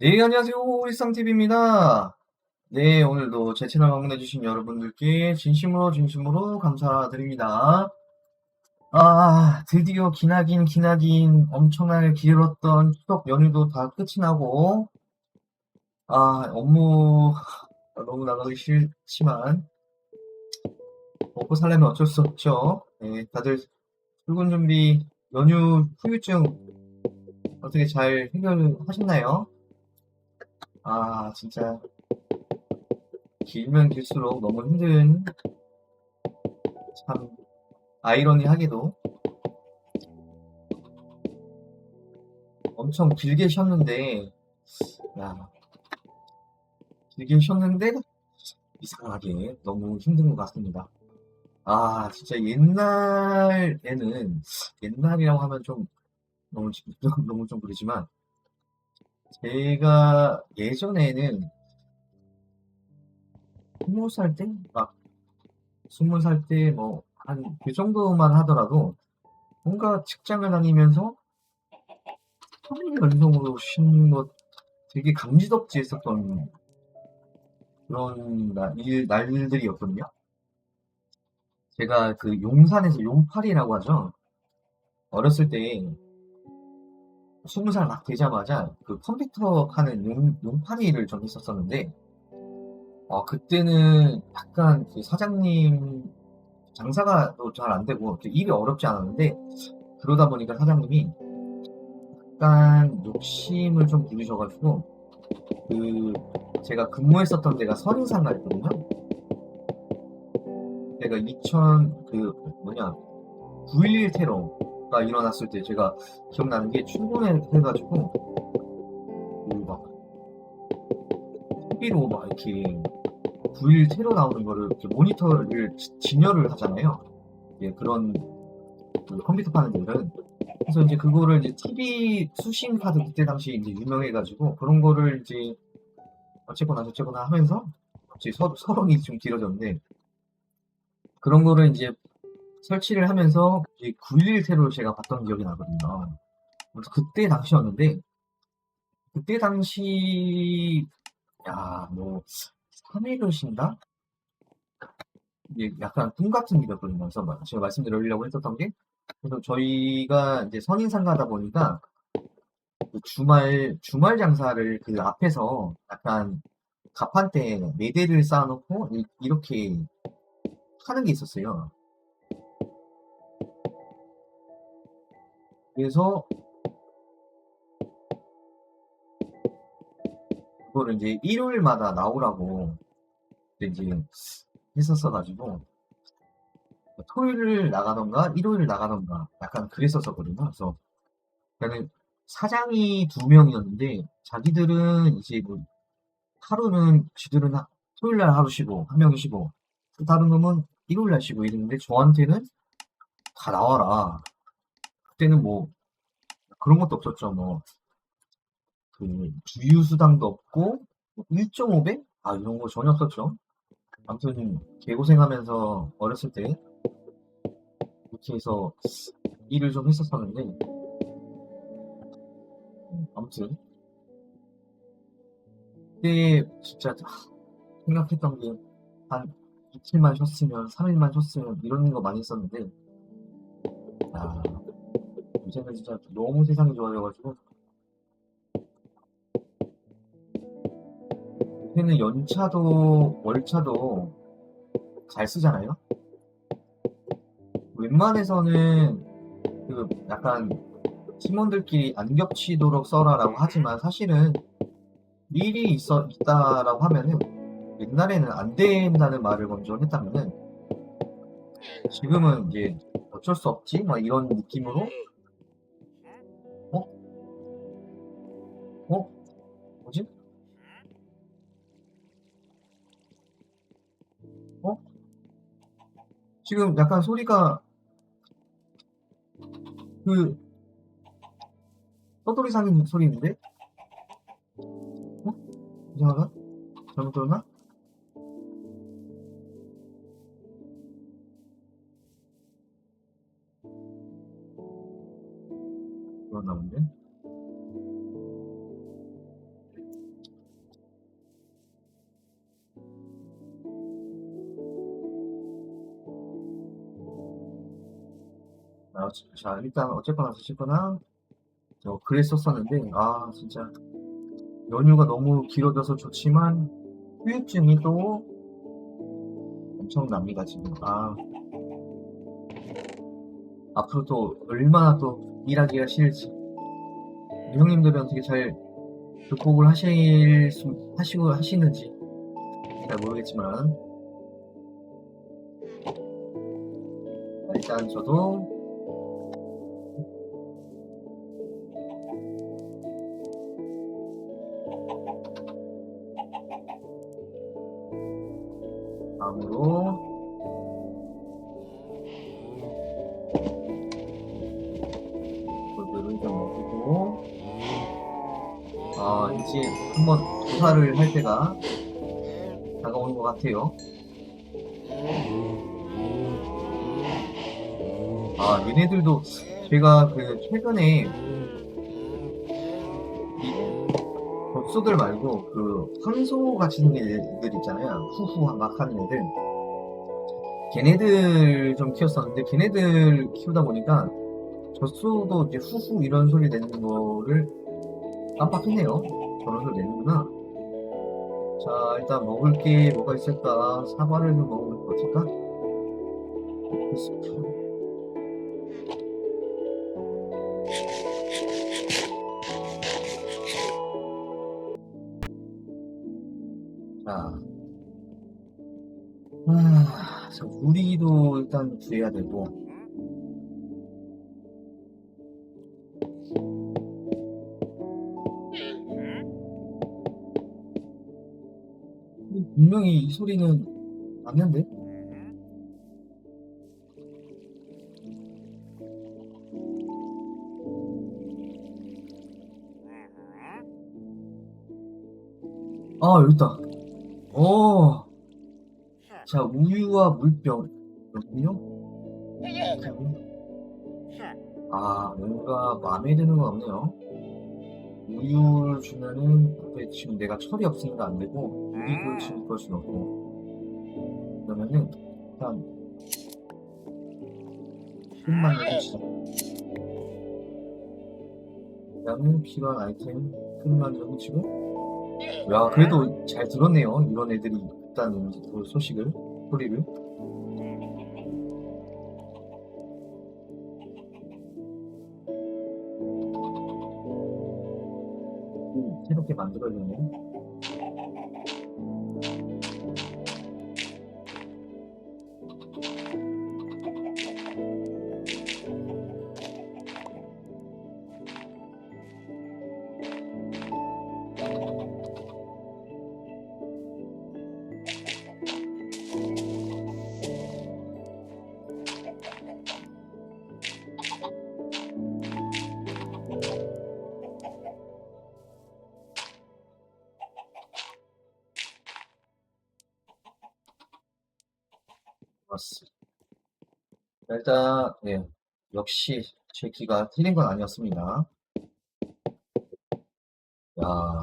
네, 안녕하세요. 일상TV입니다. 네, 오늘도 제 채널 방문해주신 여러분들께 진심으로 진심으로 감사드립니다. 아, 드디어 기나긴 기나긴 엄청나게 길었던 추석 연휴도 다 끝이 나고, 아, 업무 너무 나가기 싫지만, 먹고 살려면 어쩔 수 없죠. 네, 다들 출근 준비, 연휴 후유증 어떻게 잘 해결하셨나요? 아, 진짜 길면 길수록 너무 힘든 참 아이러니하게도 엄청 길게 쉬었는데 야 길게 쉬었는데 이상하게 너무 힘든 것 같습니다. 아 진짜 옛날에는 옛날이라고 하면 좀 너무 좀- 너무 좀 그러지만 제가 예전에는 스무 살 때, 막 스무 살 때 뭐 한 그 정도만 하더라도 뭔가 직장을 다니면서 3일 연속으로 쉬는 것 되게 감지덕지 했었던 그런 날, 일, 날들이었거든요. 제가 그 용산에서 용팔이라고 하죠. 어렸을 때 스무 살 막 되자마자 그 컴퓨터 하는 용, 용팔이를 좀 했었었는데, 어, 그때는 약간 그 사장님 장사가 잘 안 되고 일이 어렵지 않았는데, 그러다 보니까 사장님이 약간 욕심을 좀 부리셔가지고, 그, 제가 근무했었던 데가 선인상가였거든요. 제가 2000, 그, 뭐냐, 9.11 테러 가 일어났을 때 제가 기억나는 게 출근해가지고, 그 막, TV로 막 이렇게 9.11 테러 나오는 거를 이렇게 모니터를 지- 진열을 하잖아요. 예, 그런 그 컴퓨터 파는 데는. 그래서 이제 그거를 이제 TV 수신 카드 그때 당시 이제 유명해가지고 그런 거를 이제 어쨌거나 저쨌거나 하면서 갑자기 서, 서론이 좀 길어졌는데 그런 거를 이제 설치를 하면서 9.11 테러를 제가 봤던 기억이 나거든요. 그래서 그때 당시였는데 그때 당시 야, 뭐 3일을 쉰다? 이게 약간 꿈 같은 일이었거든요. 그래서 막 제가 말씀드리려고 했었던 게 그래서 저희가 이제 선인 상가다 보니까 그 주말 주말 장사를 그 앞에서 약간 가판대 네 대를 쌓아놓고 이- 이렇게 하는 게 있었어요. 그래서 그거를 이제 일요일마다 나오라고 이제 했었어가지고 토요일 나가던가 일요일 나가던가 약간 그랬었었거든요. 그래서 그러니까는 사장이 두 명이었는데 자기들은 이제 뭐 하루는 지들은 하- 토요일 날 하루 쉬고 한 명이 쉬고 또 다른 놈은 일요일 날 쉬고 이랬는데 저한테는 다 나와라. 그때는 뭐 그런 것도 없었죠. 뭐 그 주휴수당도 없고 1.5배? 아 이런 거 전혀 없었죠. 아무튼 개고생하면서 어렸을 때 이렇게 해서 일을 좀 했었었는데 음, 아무튼 그때 진짜 하, 생각했던 게 한 이틀만 쉬었으면 3일만 쉬었으면 이런 거 많이 했었는데 아 이제는 진짜 너무 세상이 좋아져가지고. 요새는 연차도 월차도 잘 쓰잖아요. 웬만해서는 그 약간 팀원들끼리 안 겹치도록 써라라고 하지만 사실은 일이 있어 있다라고 하면은 옛날에는 안 된다는 말을 먼저 했다면은 지금은 이제 어쩔 수 없지? 막 이런 느낌으로 어? 뭐지? 어? 지금 약간 소리가 그 떠돌이 상인 소리인데? 어? 이상하다? 잘못 들었나? 자, 일단 어쨌거나 저쨌거나 저 그랬었었는데 아 진짜 연휴가 너무 길어져서 좋지만 후유증이 또 엄청납니다 지금. 아. 앞으로 또 얼마나 또 일하기가 싫을지. 형님들은 어떻게 잘 극복을 하실 수 하시고 하시는지 잘 모르겠지만. 자, 일단 저도 다음으로. 이거들을 좀 먹이고. 아 이제 한번 조사를 할 때가 다가오는 것 같아요. 아 얘네들도 제가 그 최근에 이 젖소들 말고 그 황소 같이 생긴 애들 있잖아요. 후후 막 하는 애들. 걔네들 좀 키웠었는데 걔네들 키우다 보니까 젖소도 이제 후후 이런 소리 내는 거를 깜빡했네요. 저런 소리 내는구나. 자 일단 먹을 게 뭐가 있을까? 사과를 좀 먹으면 어떨까. 우리도 일단 구해야 되고, 분명히 이 소리는 맞는데? 아, 여기 있다. 어, 자, 우유와 물병. 여기요? 아, 뭔가 마음에 드는 건 없네요. 우유를 주면은, 근데 지금 내가 철이 없으니까 안 되고, 우유를 지금 걸순 없고. 그러면은, 일단, 끝만 해주시죠. 그 다음에 필요한 아이템, 끝만 해주시고. 야, 그래도 잘 들었네요. 이런 애들이 있다는 그 소식을, 소리를. 음, 새롭게 만들어졌네. 맞습니다. 일단, 네. 역시 제 귀가 틀린 건 아니었습니다. 야,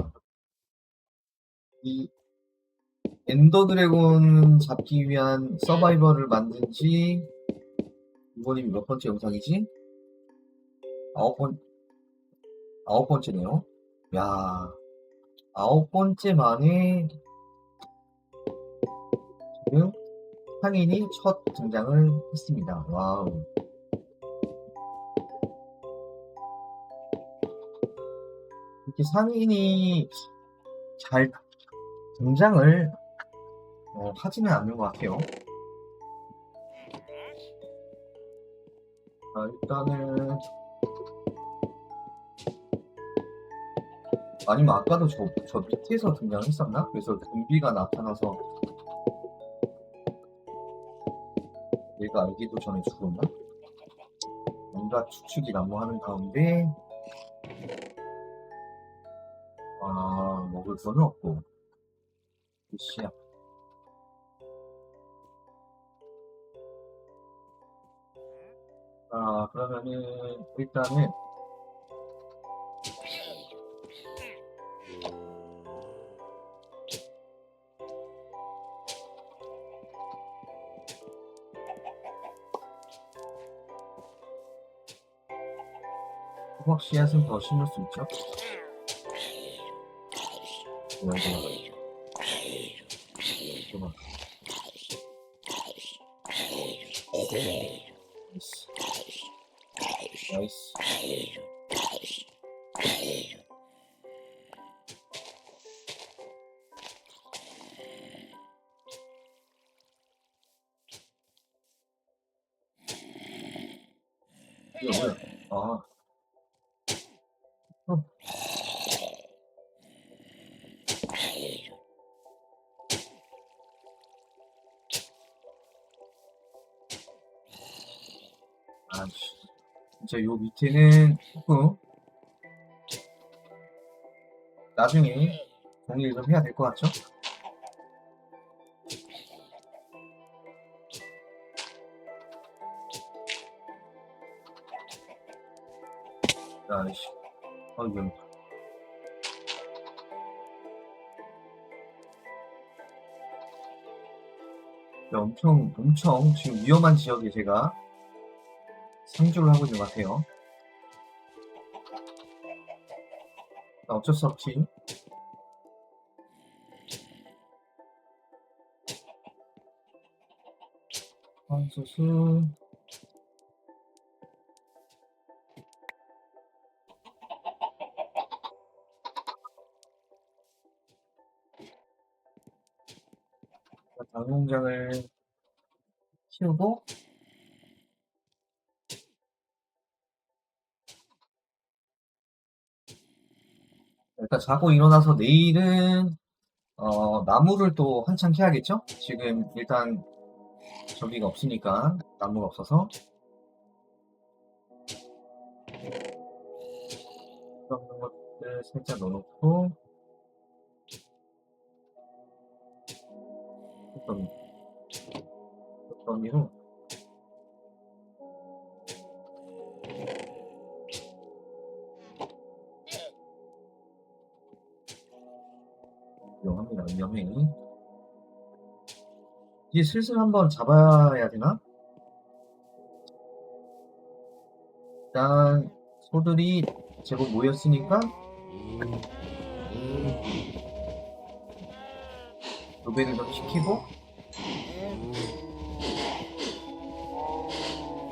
이 엔더 드래곤 잡기 위한 서바이벌을 만든 지 이번이 몇 번째 영상이지? 아홉 번, 아홉 번째네요. 야, 아홉 번째 만에 지금 상인이 첫 등장을 했습니다. 와우. 이렇게 상인이 잘 등장을 어, 하지는 않는 것 같아요. 자, 일단은 아니면 아까도 저, 저 밑에서 등장했었나? 그래서 좀비가 나타나서 얘가 알기도 전에 죽었나? 뭔가 추측이 난무하는 가운데 아 먹을 거는 없고 씨야 아 그러면은 일단은 호박 씨앗은 더 심을 수 있죠. 이거 봐. 나이스. 나이스. 진짜 요 밑에는 조금 나중에 정리를 좀 해야 될 것 같죠? 아이씨. 아이고. 네, 엄청, 엄청 지금 위험한 지역에 제가 상주를 하고 있는 것 같아요. 아, 어쩔 수 없지. 한수수. 당농장을 키우고 일단 자고 일어나서 내일은 어, 나무를 또 한창 캐야겠죠? 지금 일단 저기가 없으니까 나무가 없어서. 그런 것들 살짝 넣어놓고. 어떤 어떤 이로 위험합니다 위험해 이제 슬슬 한번 잡아야 되나? 일단 소들이 제법 모였으니까 노베를 좀 시키고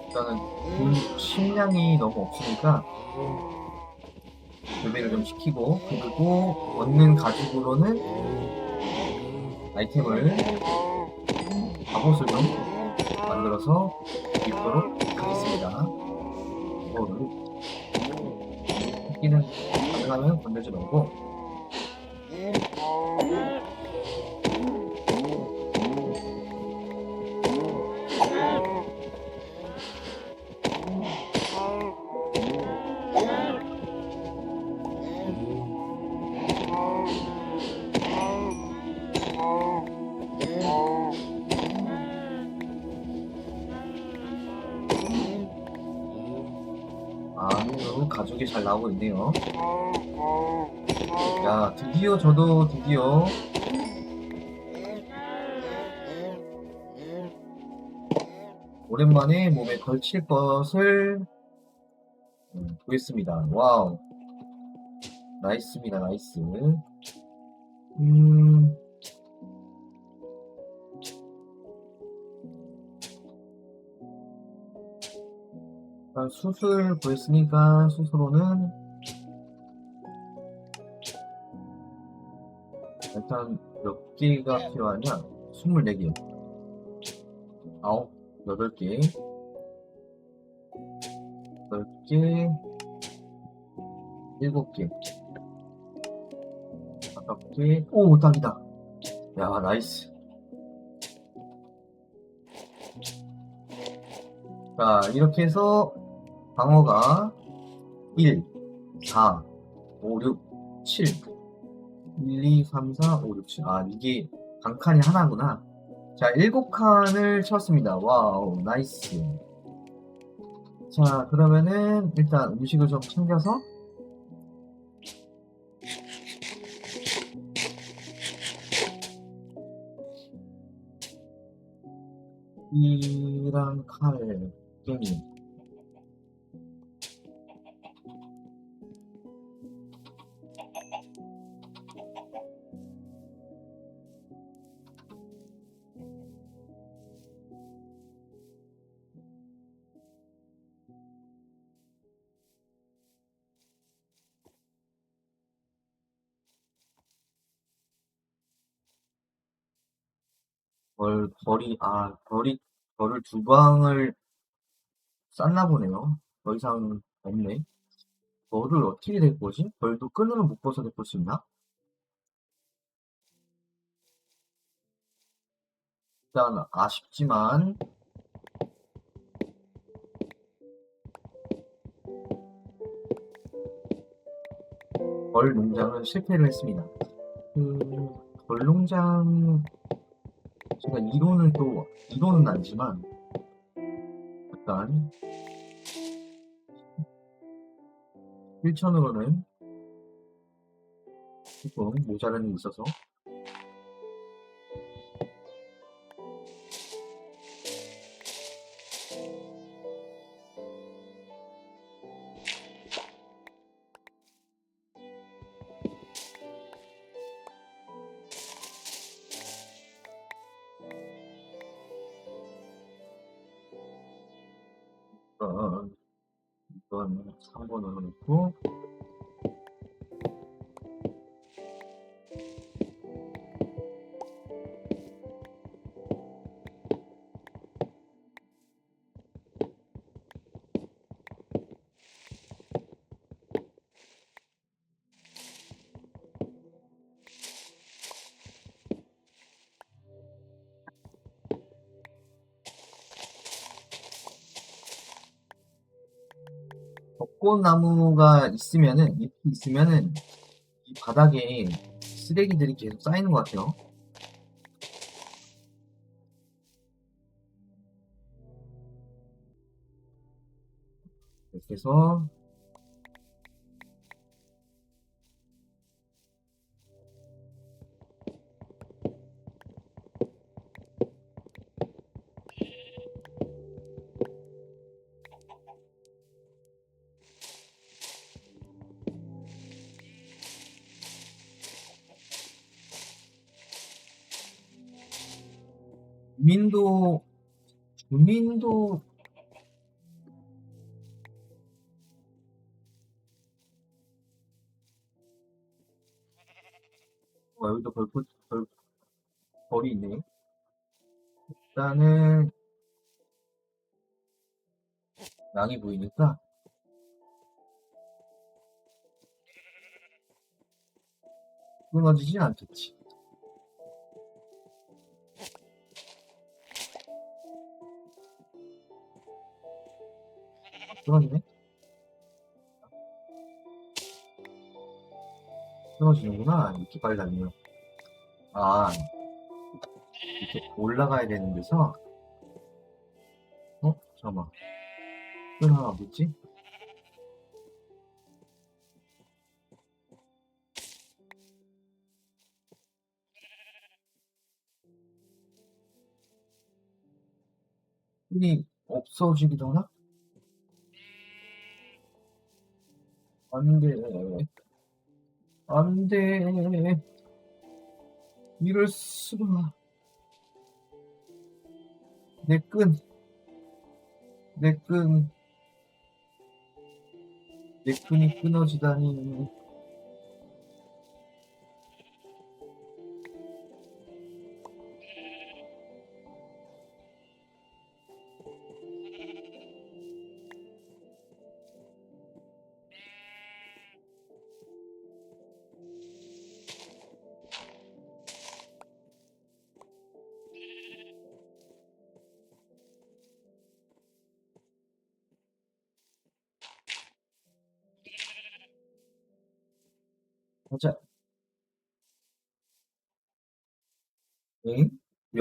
일단은 돈 식량이 너무 없으니까 노베를 좀 시키고 그리고 얻는 가죽으로는 아이템을 갑옷을 좀 만들어서 입도록 하겠습니다. 이거를 끼는 가능하면 건들지 말고 잘 나오고 있네요. 야, 드디어 저도 드디어 오랜만에 몸에 걸칠 것을 음, 구했습니다. 와우. 나이스입니다, 나이스. 음, 일단 수술 구했으니까 수술로는 일단 몇 개가 필요하냐? 24개. 아홉, 8개. 10개. 7개. 다섯 개. 오, 딱이다. 야, 나이스. 자, 이렇게 해서 방어가 1, 4, 5, 6, 7. 1, 2, 3, 4, 5, 6, 7. 아, 이게 방칸이 하나구나. 자, 7칸을 쳤습니다. 와우, 나이스. 자, 그러면은 일단 음식을 좀 챙겨서 이랑 칼, 깻잎. 아, 벌이, 벌을 두 방을 쌌나 보네요. 더 이상 없네. 벌을 어떻게 될 거지? 벌도 끈으로 묶어서 데릴 수 있나? 일단 아쉽지만 벌 농장은 실패를 했습니다. 그, 벌 농장, 제가 이론은 또, 이론은 아니지만, 약간, 실천으로는 조금 모자람이 있어서, 이건 3번으로 놓고, 벚꽃나무가 있으면은, 잎이 있으면은, 이 바닥에 쓰레기들이 계속 쌓이는 것 같아요. 이렇게 해서, 주민도, 주민도, 어, 여기도 벌꽃, 벌, 벌이 있네. 일단은, 양이 보이니까, 끊어지진 않겠지. 끊어지네? 끊어지는구나. 이렇게 빨리 달리면. 아, 이렇게 올라가야 되는 데서, 어? 잠깐만. 끈 하나 어딨지? 끈이 없어지기도 하나? 안 돼. 안 돼. 이럴 수가. 내 끈. 내 끈. 내 끈이 끊어지다니.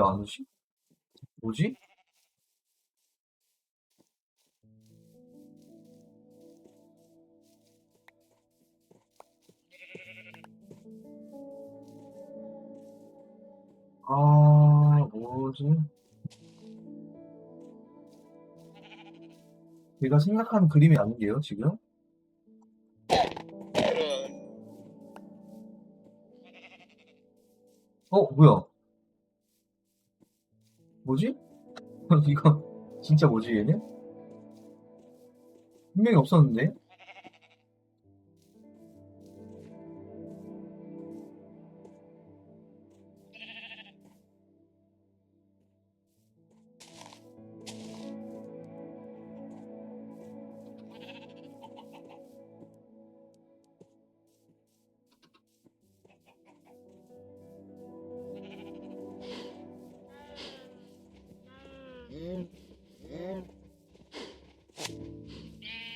왜안 오지? 뭐지? 아, 뭐지? 제가 생각한 그림이 아닌데요, 지금? 어, 뭐야? 뭐지? 이거 진짜 뭐지 얘는? 분명히 없었는데?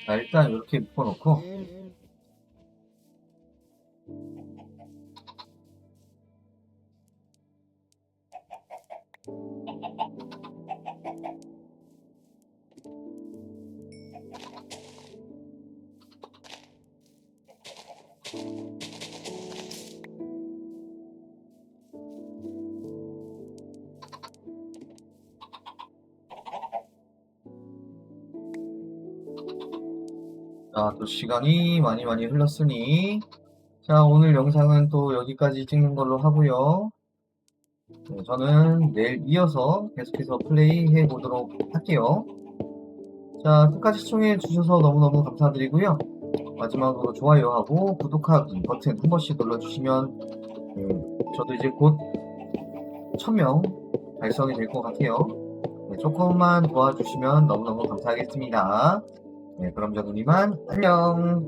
자, 일단 이렇게 묶어놓고, 자, 또 시간이 많이 많이 흘렀으니, 자, 오늘 영상은 또 여기까지 찍는 걸로 하고요. 네, 저는 내일 이어서 계속해서 플레이 해 보도록 할게요. 자, 끝까지 시청해 주셔서 너무너무 감사드리고요. 마지막으로 좋아요하고 구독하기 버튼 한 번씩 눌러주시면, 네, 저도 이제 곧 1000명 달성이 될 것 같아요. 네, 조금만 도와주시면 너무너무 감사하겠습니다. 네, 그럼 저는 이만 안녕.